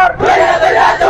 Señor.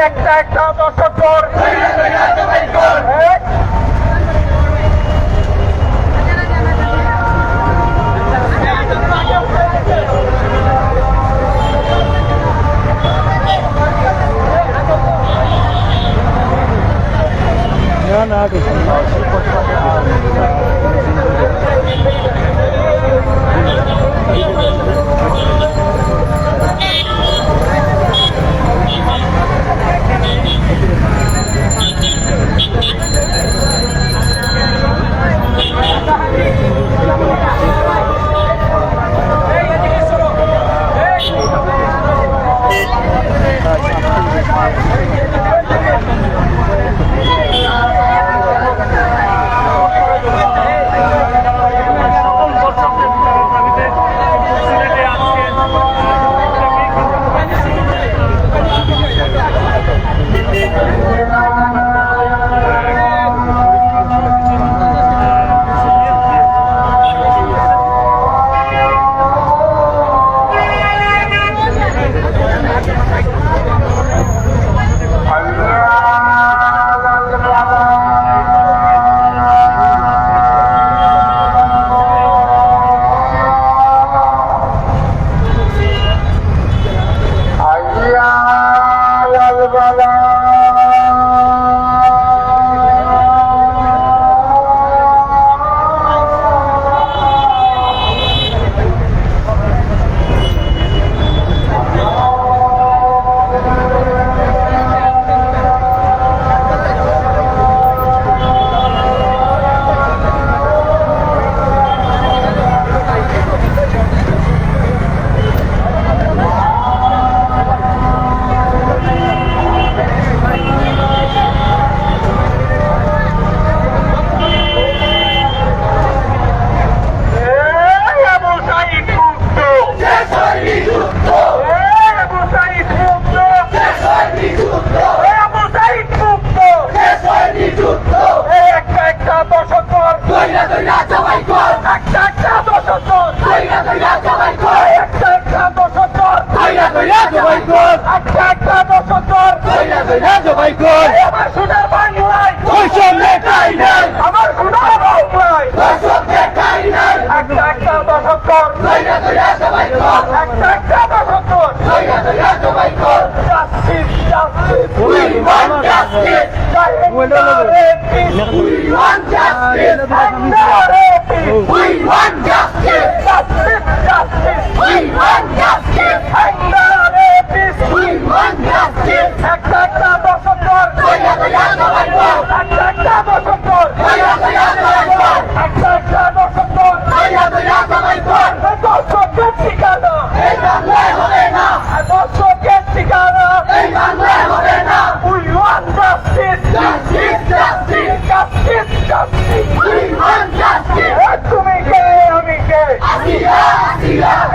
Ja, nou, dat is een জবাই কর আমার সোনার বাংলায় ওই সব নেতাই নাই আমার সোনার বাংলায় ওই সব নেতাই নাই একটা একটা দশক কর দইরা দইরা জবাই কর একটা একটা দশক কর দইরা দইরা জবাই কর justice justice we want justice we want justice we want justice justice justice we want justice, justice. We want justice. Asumite, amite. Asira, asira.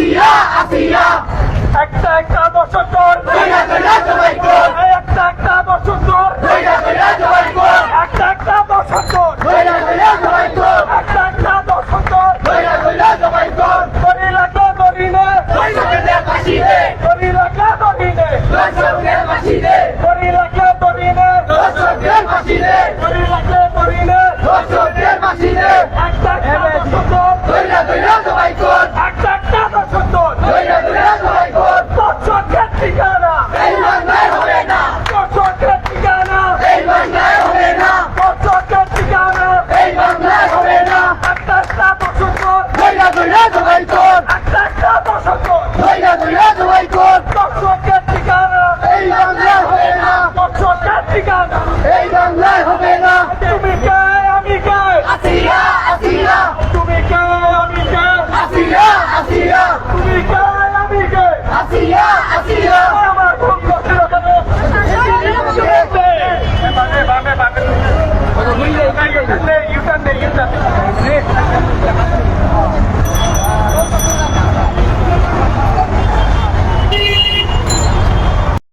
আসিয়া আসিয়া একটা একটা বছর অন্যায় হবে না তুমি কে আমি কে আসিয়া আসিয়া তুমি কে আমি কে আসিয়া আসিয়া তুমি কে আমি কে আসিয়া আসিয়া আমার খুব কষ্ট লাগে মানে মানে মানে মানে ইউটার নেই ইউটার